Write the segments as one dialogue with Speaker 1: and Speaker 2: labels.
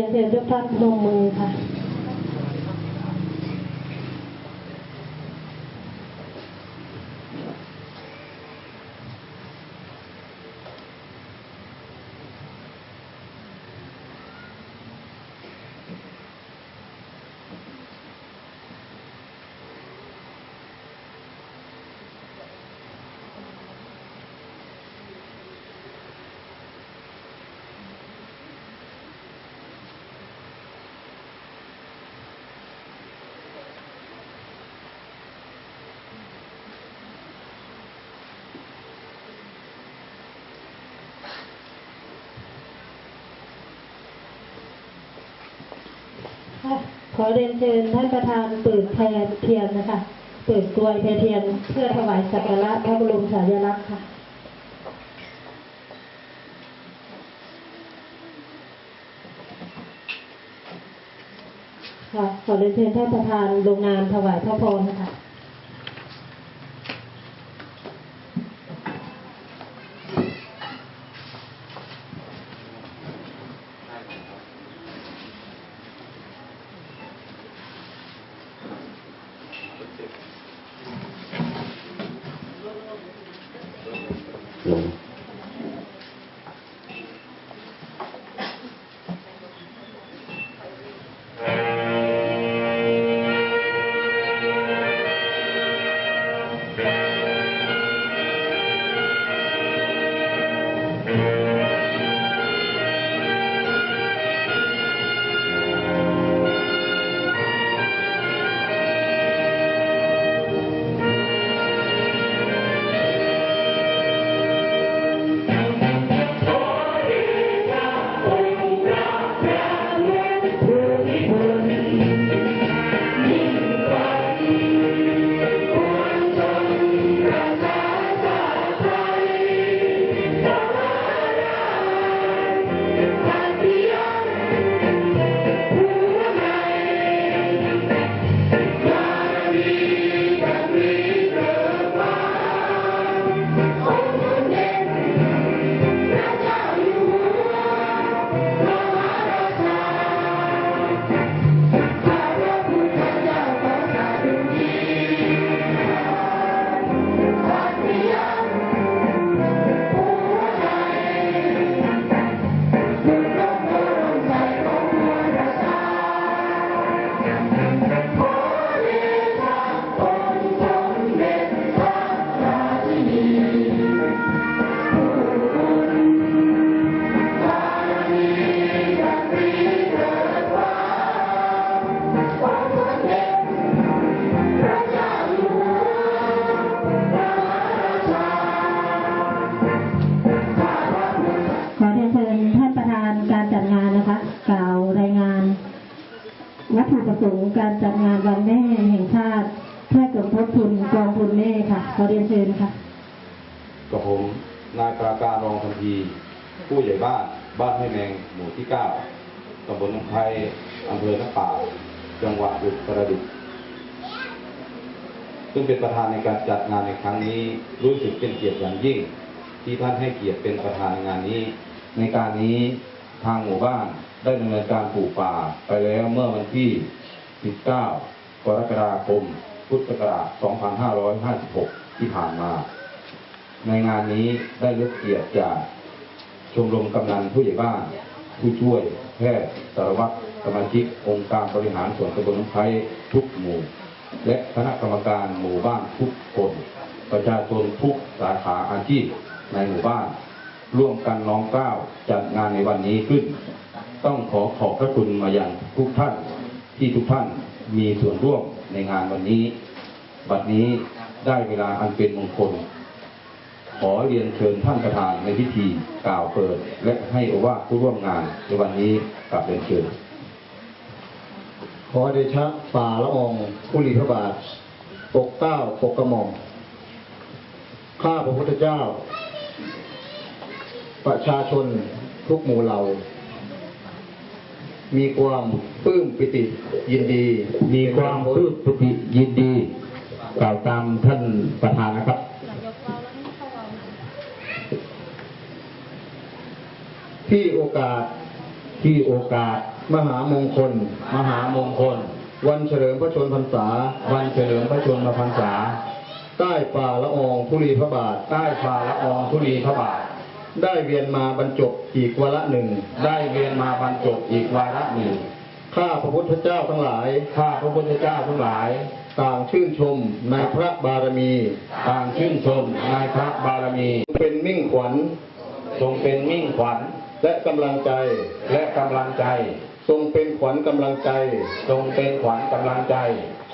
Speaker 1: ียนเชิญทุกท่านลงมือค่ะ ค่ะ ขอเรียนเชิญท่านประธานเปิดแพรเทียนนะคะ เปิดกลวยแพรเทียนเพื่อถวายสักการะพระบรมฉายาลักษณ์ค่ะค่ะขอเรียนเชิญท่านประธานลงนามถวายพระพรนะคะ งาน วัตถุประสงค์การจัดงานวันแม่แห่งชาติเพื่อสมทบทุนกองทุนแม่ค่ะขอเรียนเชิญค่ะ
Speaker 2: กับผมนายปราการรองทันทีผู้ใหญ่บ้านบ้านให้แมงหมู่ที่เก้าตำบลน้ำไคอำเภอน้ำป่าจังหวัดอุตรดิตถ์ซึ่งเป็นประธานในการจัดงานในครั้งนี้ รู้สึกเป็นเกียรติอย่างยิ่ง ที่ท่านให้เกียรติเป็นประธานในงานนี้ ในการนี้ทางหมู่บ้าน ได้ดำเนินการปลูกป่าไปแล้วเมื่อวันที่ 19 กรกฎาคม พุทธศักราช 2556 ที่ผ่านมา ในงานนี้ได้รับเกียรติจากชมรมกำนันผู้ใหญ่บ้าน ผู้ช่วยแพทย์สารวัตรสมาชิกองค์การบริหารส่วนตำบลน้ำไคร้ทุกหมู่ และคณะกรรมการหมู่บ้านทุกคน ประชาชนทุกสาขาอาชีพในหมู่บ้าน ร่วมกันน้อมเกล้าวจัดงานในวันนี้ขึ้น ต้องขอขอบพระคุณมาอย่างทุกท่านที่ทุกท่านมีส่วนร่วมในงานวันนี้ บัดนี้ได้เวลาอันเป็นมงคล ขอเรียนเชิญท่านประธานในพิธีกล่าวเปิด และให้อวาผู้ร่วมงานในวันนี้กลับเรียนเชิญ
Speaker 3: ขอเดชะฝ่าละอองคุลีพระบาท ปกเก้าปกกระหม่อมข้าพระพุทธเจ้า ประชาชนทุกหมู่เหล่า มีความปลื้มปิติยินดี
Speaker 2: มีความปลื้มปิติยินดีกล่าวตามท่านประธานนะครับ
Speaker 3: ที่โอกาส
Speaker 2: ที่โอกาส
Speaker 3: มหามงคล
Speaker 2: มหามงคล
Speaker 3: วันเฉลิมพระชนมพรรษา
Speaker 2: วันเฉลิมพระชนมพรรษา
Speaker 3: ใต้ฝ่าละอองธุลีพระบาท
Speaker 2: ใต้ฝ่าละอองธุลีพระบาท
Speaker 3: ได้เวียนมาบรรจบอีกวาระหนึ่ง
Speaker 2: ได้เวียนมาบรรจบอีกวาระหนึ่ง
Speaker 3: ข้าพระพุทธเจ้าทั้งหลาย
Speaker 2: ข้าพระพุทธเจ้าทั้งหลาย
Speaker 3: ต่างชื่นชมในพระบารมี
Speaker 2: ต่างชื่นชมในพระบารมี
Speaker 3: เป็นมิ่งขวัญ
Speaker 2: ทรงเป็นมิ่งขวัญ
Speaker 3: และกำลังใจ
Speaker 2: และกำลังใจ
Speaker 3: ทรงเป็นขวัญกำลังใจ
Speaker 2: ทรงเป็นขวัญกำลังใจ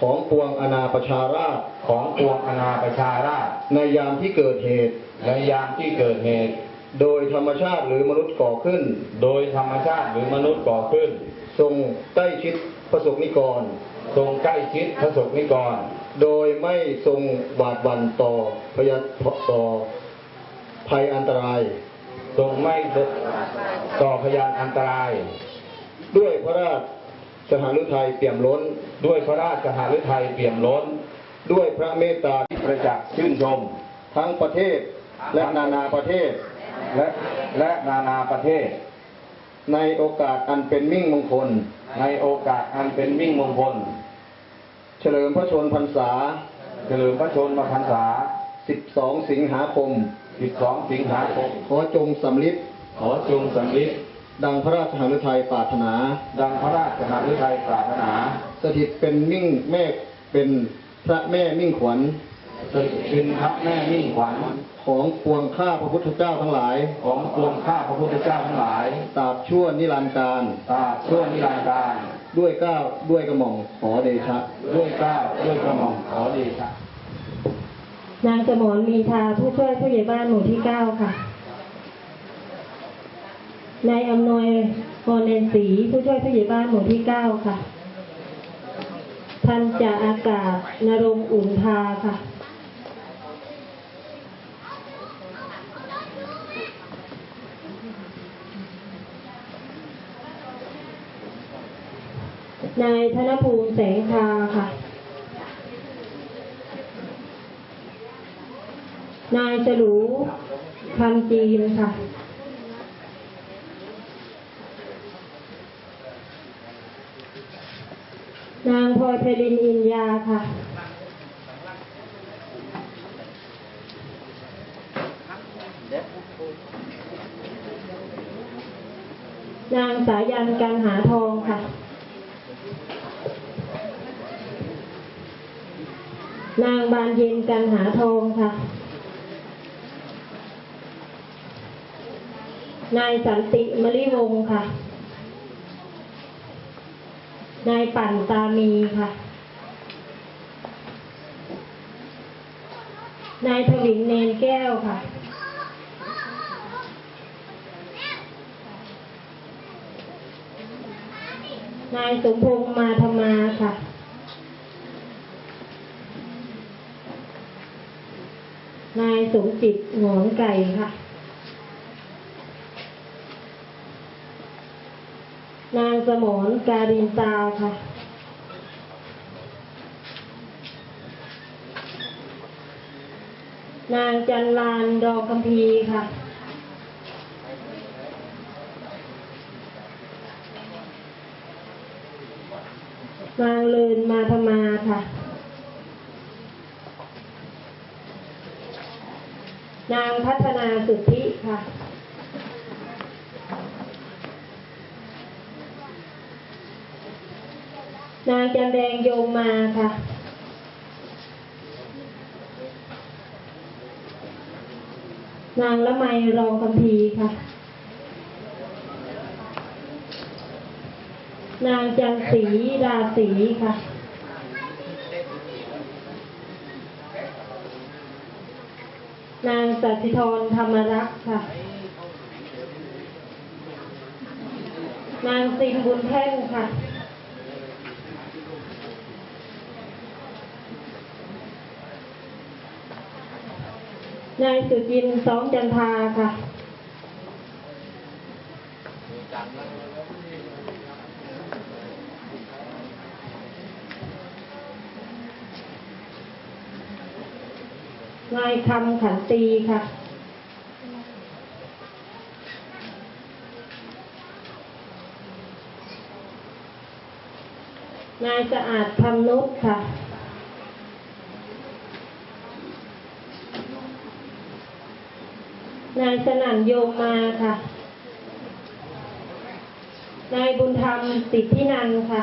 Speaker 3: ของปวงอนาประชาราษฎร์
Speaker 2: ของปวงอนาประชาราษฎร์
Speaker 3: ในยามที่เกิดเหตุ
Speaker 2: ในยามที่เกิดเหตุ
Speaker 3: โดยธรรมชาติหรือมนุษย์ก่อขึ้น
Speaker 2: โดยธรรมชาติหรือมนุษย์ก่อขึ้น
Speaker 3: ทรงใกล้ชิดประสบนิกร
Speaker 2: ทรงใกล้ชิดพระสงฆ์นิกร
Speaker 3: โดยไม่ทรงหวาดหวั่นต่อพยาต่อภัยอันตราย
Speaker 2: ทรงไม่ต่อพยานอันตราย
Speaker 3: ด้วยพระราชสถานฤทัยเปี่ยมล้น
Speaker 2: ด้วยพระราชหฤทัยเปี่ยมล้น
Speaker 3: ด้วยพระเมตตา
Speaker 2: ที่ประจักษ์ชื่นชม
Speaker 3: ทั้งประเทศและนานาประเทศ
Speaker 2: และและนานาประเทศ
Speaker 3: ในโอกาสอันเป็นมิ่งมงคล
Speaker 2: ในโอกาสอันเป็นมิ่งมงคล
Speaker 3: เฉลิมพระชนพรรษา
Speaker 2: เฉลิมพระชนมพรรษา
Speaker 3: 12 สิงหาคม
Speaker 2: 12 สิงหาคม
Speaker 3: ขอจงสำลิด
Speaker 2: ขอจงสำลิด
Speaker 3: ดังพระราชหฤทัยปรารถนา
Speaker 2: ดังพระราชหฤทัยปรารถนา
Speaker 3: สถิตเป็นมิ่งแม่เป็นพระแม่มิ่งขวัญ
Speaker 2: เป็นพระแม่มิ่งขวัญ
Speaker 3: ของปวงข้าพระพุทธเจ้าทั้งหลาย
Speaker 2: ของปวงข้าพระพุทธเจ้าทั้งหลาย
Speaker 3: ตราบชั่วนิรันดร์การ
Speaker 2: ตราบชั่วนิรันดร์การ
Speaker 3: ด้วยเกล้าวด้วยกระหม่อมขอเดชะ
Speaker 2: ด้วยเกล้าด้วยกระหม่อมขอเดชะ
Speaker 1: นางสมรมีทาผู้ช่วยผู้ใหญ่บ้านหมู่ที่เก้าค่ะนายอำนวยพรเนนศรีผู้ช่วยผู้ใหญ่บ้านหมู่ที่เก้าค่ะพันจ่าอากาศนรงค์อุ่นทาค่ะ นายธนภูมิแสงทาค่ะ นายฉลูคำจีนค่ะ นางพลอยเพลินอินยาค่ะ นางสายันการหาทองค่ะ นางบานเย็นกันหาทองค่ะ นายสันติมลิวงศ์ค่ะ นายปั่นตามีค่ะ นายถวินเนนแก้วค่ะ นายสมพงษ์มาธมาค่ะ นาย สมจิตหงอนไก่ค่ะ นางสมรการินตาค่ะ นางจันลานดอกคัมพีร์ค่ะ นางเลินมาธมาค่ะ นางพัฒนาสุทธิค่ะนางจันแดงโยมมาค่ะ นางละไมรองคัมพีค่ะ นางจันสีราศีค่ะ นางสัติธรธรรมรักษ์ค่ะ นางซิมบุญแท่งค่ะ นายสุจินสองจันทาค่ะายคำขันตีค่ะนายสะอาดพันนุษค่ะ นายสนั่นโยมมาค่ะ นายบุญธรรมสิทธินันค่ะ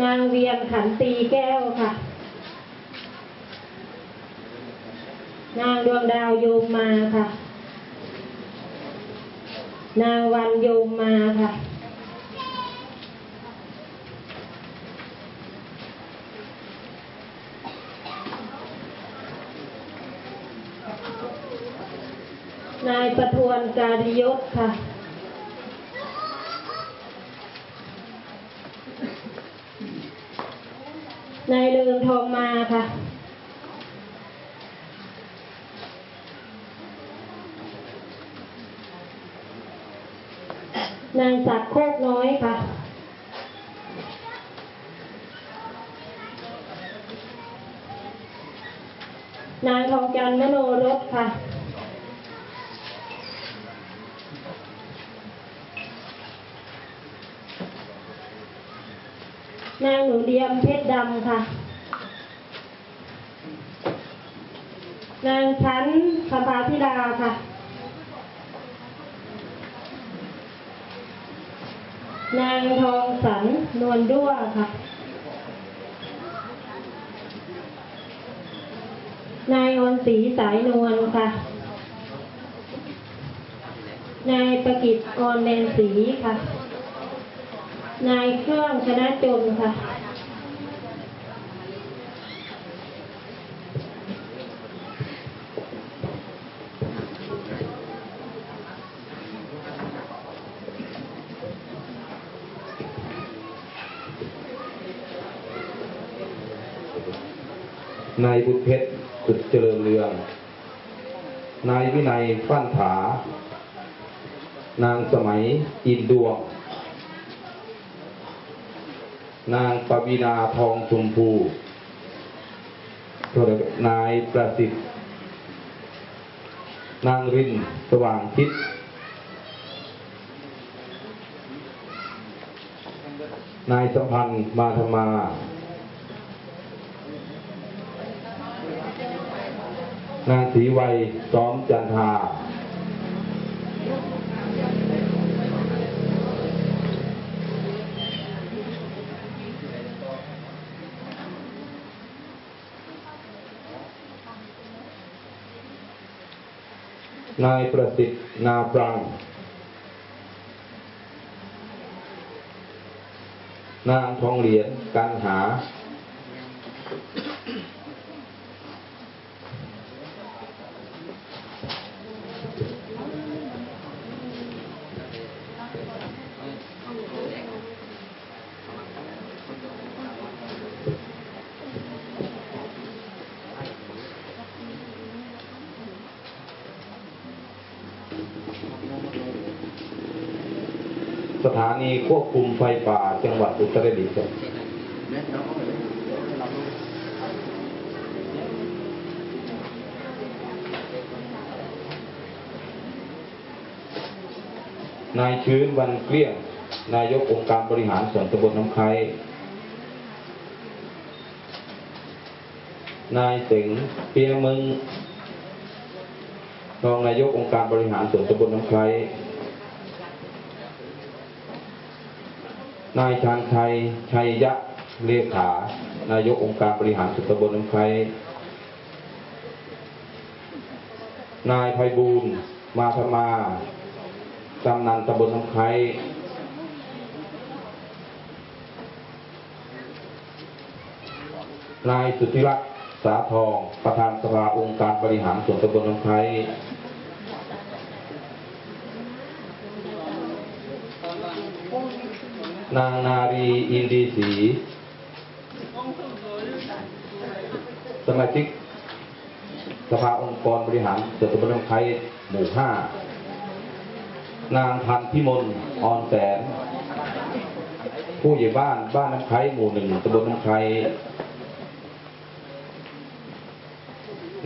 Speaker 1: นางเวียนขันตีแก้วค่ะ นางดวงดาวโยมมาค่ะ นางวันโยมมาค่ะ นายประทวนการยศค่ะ นายเลืองทองมาค่ะนายศักโคกน้อยค่ะ นางทองจันทร์มโนรสค่ะ เทียมเพชรดำค่ะ นางชั้นคำพาธิดาค่ะ นางทองสันนวลด้วค่ะ นายออนศรีสายนวลค่ะ นายประกิตออนแนนศรีค่ะนายเครื่องชนะจนค่ะ
Speaker 2: นายบุญเพชรสุดเจริญเรือง นายวินัยฟั่นผา นางสมัยอินดวง นางปวีนาทองชมพูนะครับนายประสิทธิ์ นางรินสว่างทิศนายสัมพันธ์มาธมา นางศรีวัยซ้อมจันทานายประสิทธิ์นาปรัง นางทองเหรียญกันหา นีควบคุมไฟป่าจังหวัดอุตรดิตถ์นายชื้นวันเกลี้ยง นายกองค์การบริหารส่วนตำบลน้ำไคร้นายเสงเปียมึงรองนายกองค์การบริหารส่วนตำบลน้ำไคร้ นายชานชัย ชัยยะเลขา นายกองค์การบริหารส่วนตำบลน้ำไครนายไพบูลมาธมากำนันตำบลน้ำไครนายสุทธิรักษ์สาทอง ประธานสภาองค์การบริหารส่วนตำบลน้ำไคร นางนารีอินดีศรีสมาชิกสภาองค์กรบริหารส่วนตำบลน้ำไคร้หมู่ห้านางพันธิมลออนแสน ผู้ใหญ่บ้านบ้านน้ำไคหมู่หนึ่งตำบลน้ำไคร้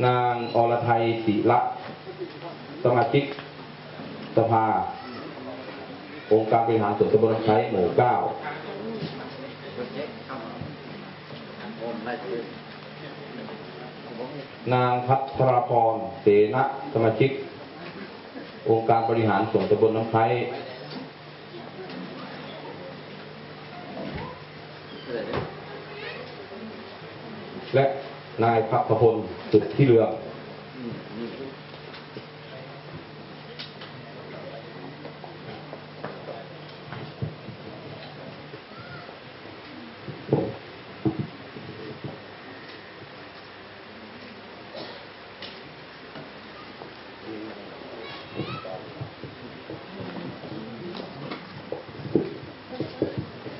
Speaker 2: นางอรไทยศิละ สมาชิกสภา องค์การบริหารส่วนตำบลน้ำไคร้หมู่เก้านางพัทรพร เสนะสมาชิก องค์การบริหารส่วนตำบลน้ำไคร้และนายพักพลสุดที่เรือง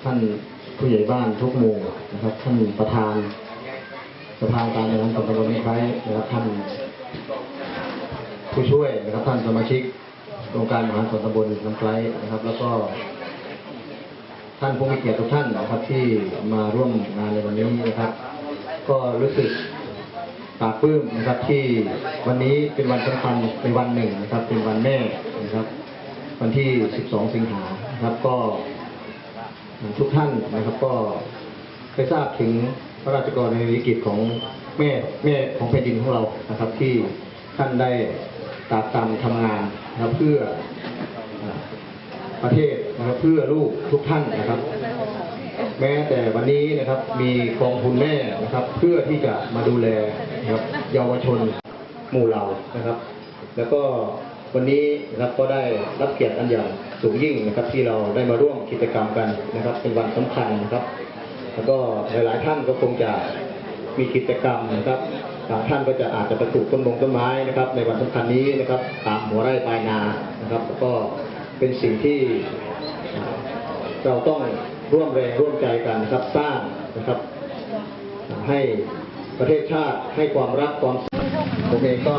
Speaker 3: ท่านผู้ใหญ่บ้านทุกหมู่นะครับ ท่านประธานประธานการบริหารส่วนตำบลนี้ไว้นะครับท่าน ผู้ช่วยนะครับ ท่านสมาชิกองค์การบริ นตำบลน้ำไคร้นะครับ แล้วก็ท่านผู้มีเกียรติทุกท่านนะครับ ที่มาร่วมงานในวันนี้นะครับ ก็รู้สึกปลาบปลื้มนะครับที่วันนี้เป็นวันสำคัญเป็นวันหนึ่งนะครับ เป็นวันแม่นะครับ วันที่ 12 สิงหานะครับก็ ทุกท่านนะครับก็ได้ทราบถึงพระราชกรณียกิจของแม่แม่ของแผ่นดินของเรานะครับ ที่ท่านได้ตากตำทำงานนะครับเพื่อ ประเทศนะครับเพื่อลูกทุกท่านนะครับ แม้แต่วันนี้นะครับมีกองทุนแม่นะครับ เพื่อที่จะมาดูแลนะครับเยาวชนหมู่เรานะครับ แล้วก็วันนี้นะครับก็ได้รับเกียรติอันอย่างสูงยิ่งนะครับ ที่เราได้มาร่วมกิจกรรมกันนะครับ เป็นวันสำคัญนะครับ แล้วก็หลายๆท่านก็คงจะมีกิจกรรมนะครับบางท่านก็จะอาจจะไปปลูกต้นมงต้นไม้นะครับ ในวันสำคัญนี้นะครับ ตามหัวไร่ปลายนานะครับแล้วก็ เป็นสิ่งที่เราต้องร่วมแรงร่วมใจกันนะครับสร้างนะครับ ให้ประเทศชาติให้ความรักความผมเองก็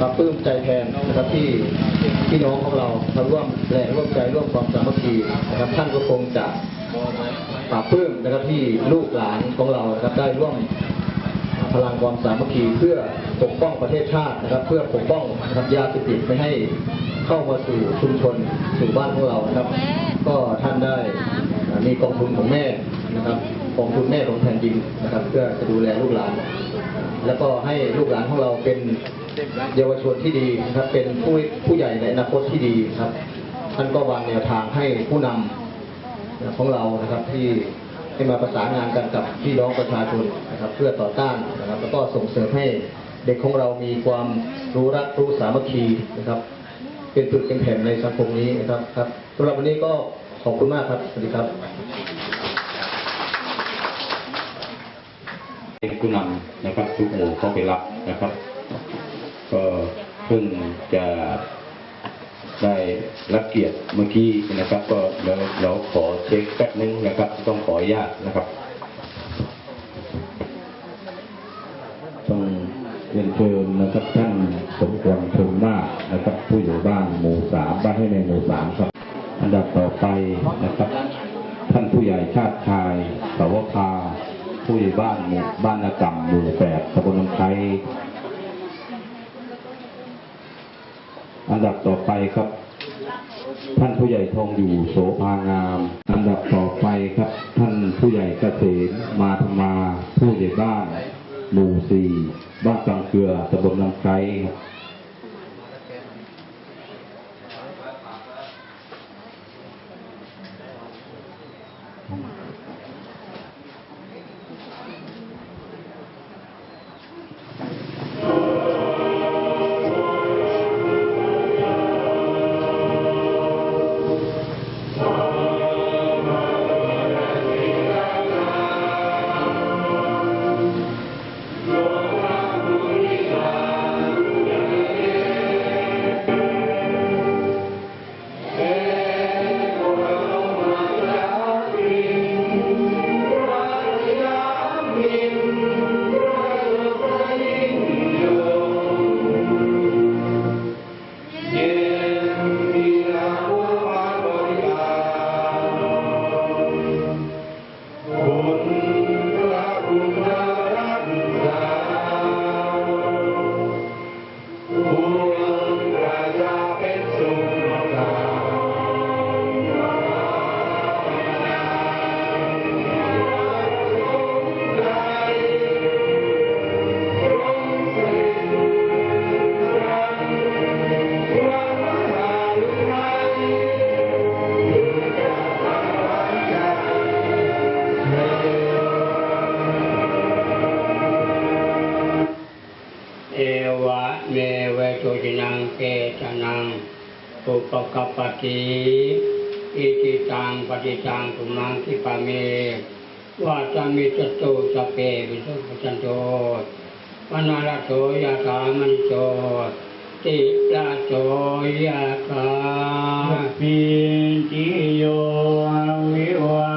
Speaker 3: ปรับปลื้มใจแทนนะครับที่พี่น้องของเรามาร่วมแรงร่วมใจร่วมความสามัคคีนะครับท่านก็คงจะปรับปลื้มนะครับที่ลูกหลานของเรานะครับได้ร่วม พลังความสามัคคีเพื่อปกป้องประเทศชาตินะครับ เพื่อปกป้องนะครับยาเสพติดไม่ให้เข้ามาสู่ชุมชนสู่บ้านของเรานะครับ ก็ท่านได้มีกองทุนของแม่นะครับกองทุนแม่ของแผ่นดินนะครับ เพื่อจะดูแลลูกหลาน แล้วก็ให้ลูกหลานของเราเป็นเยาวชนที่ดีนะครับ เป็นผู้ผู้ใหญ่ในอนาคตที่ดีครับท่านก็วางแนวทางให้ผู้นำของเรานะครับที่ให้มาประสานงานกันกับพี่น้องประชาชน นะครับเพื่อต่อต้านนะครับ แล้วก็ส่งเสริมให้เด็กของเรามีความรู้รักรู้สามัคคีนะครับ เป็นปึกเป็นแผ่นในสังคมนี้นะครับครับสำหรับวันนี้ก็ขอบคุณมากครับสวัสดีครับ
Speaker 2: เป็นผู้นำนะครับทุกหมู่เข้าไปรับนะครับ ก็เพิ่งจะได้รับเกียรติเมื่อกี้นะครับ ก็เดี๋ยวเราขอเช็คแป๊บนึงนะครับ ต้องขออนุญาตนะครับ ต้อง เรียนเชิญนะครับท่านสมควรชมมากนะครับ ผู้อยู่บ้านหมู่สามบ้านให้ในหมู่สามครับ อันดับต่อไปนะครับ ท่านผู้ใหญ่ชาติชายสาวภาผู้ใหญ่บ้านหมู่บ้านนากำหมู่แปดตำบลลำไทยอันดับต่อไปครับ ท่านผู้ใหญ่ทองอยู่โสภางาม อันดับต่อไปครับ ท่านผู้ใหญ่เกษมมาธมาผู้ใหญ่บ้าน หมู่สี่บ้านตังเกลือตำบลลำไคร
Speaker 4: ว่าจะมีจตุะเปวิสุขจันโตมนาลโสยะถามันโตติลาโสยะถา
Speaker 5: ปีจิโยวิวา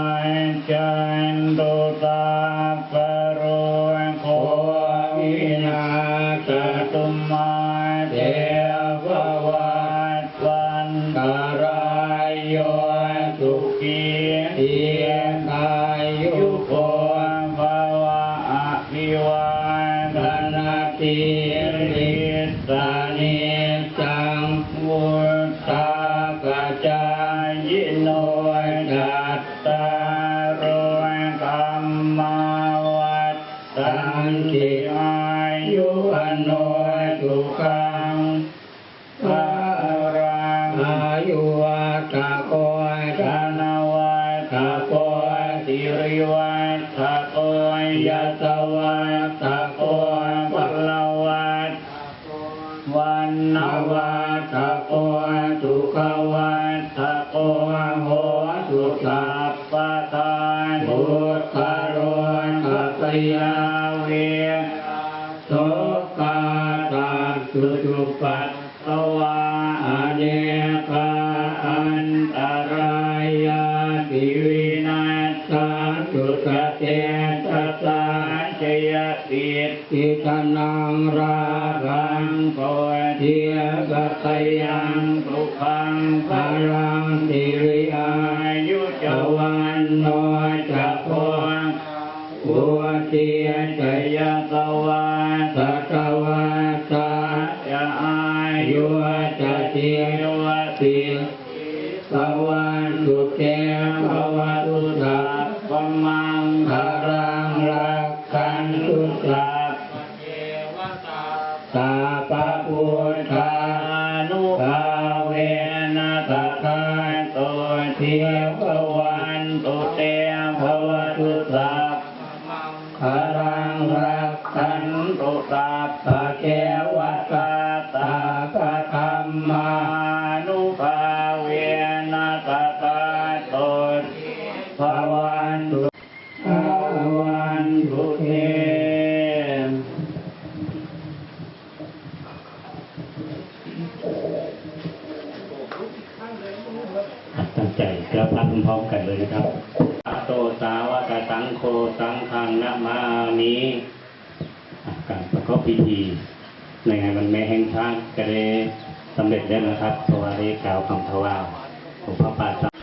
Speaker 5: กเตตัสสะเจยติติกนังราคังโพธิกตยังทุกขัง พลังรักขันตุสัพพะเกวตาานี้
Speaker 4: การประกอบพิธีในงานวันแม่แห่งชาติก็ได้สำเร็จแล้วนะครับตัราะว่าได้กล่าวคำทวายของพระป่า